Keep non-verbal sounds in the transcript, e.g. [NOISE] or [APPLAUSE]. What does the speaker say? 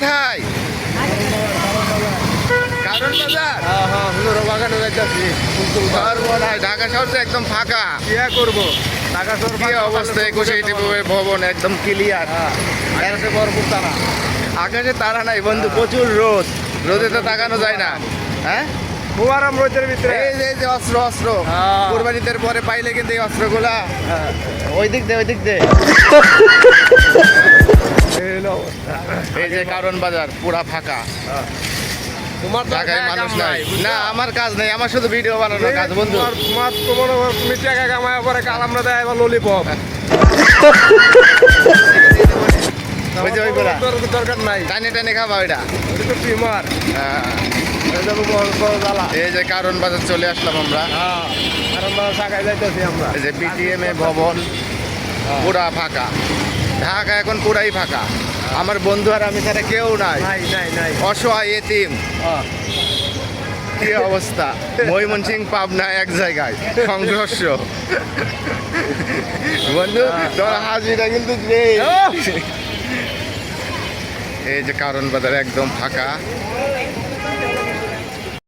কোথায়? কারণ বাজার? হ্যাঁ হ্যাঁ হুজুর বাগানে যাইতেছি ঢাকা শহর তো একদম ফাঁকা। ইয়া করব? কি অবস্থা? একুশে ভবন একদম ক্লিয়ার আকাশে ভরপুর তারা। আকাশে তারা নাই বন্ধু প্রচুর রোদ। রোদে তো তাকানো যায় না। হ্যাঁ? রোদের ভিতরে। এই যে যে অস্ত্র অস্ত্র। হ্যাঁ। কোরবানিদের পরে পাইলে কিন্তু এই অস্ত্রগুলা। ওই দিক দে ওই দিক দে। [LAUGHS] এই যে কারণ বাজার পুরা ফাঁকা। তোমার ঢাকায় মানুষ নাই। না আমার কাজ নেই আমার শুধু ভিডিও বানানো কাজ বন্ধু। তোমার তোমার তো করো তুমি টাকা কামায় পরে কাল আমরা দেয় এবার ললিপপ [LAUGHS] ওই যে ওইগুলা দরকার নাই। টানে টানে খাবা ওইটা। তো টিমার হ্যাঁ। এই যে কারণ বাজার চলে আসলাম আমরা। হ্যাঁ কারণ যাইতেছি আমরা। এই যে বিটিএম এ ভবন পুরা ফাঁকা। ঢাকা এখন পুরাই ফাঁকা। আমার বন্ধু আর আমি ছাড়া কেউ নাই। অসহায় এতিম। কি অবস্থা? ময়মনসিং পাবনা এক জায়গায়। সংঘর্ষ। বন্ধু তোর হাজিরা কিন্তু এই যে কারণ বাজার একদম ফাঁকা।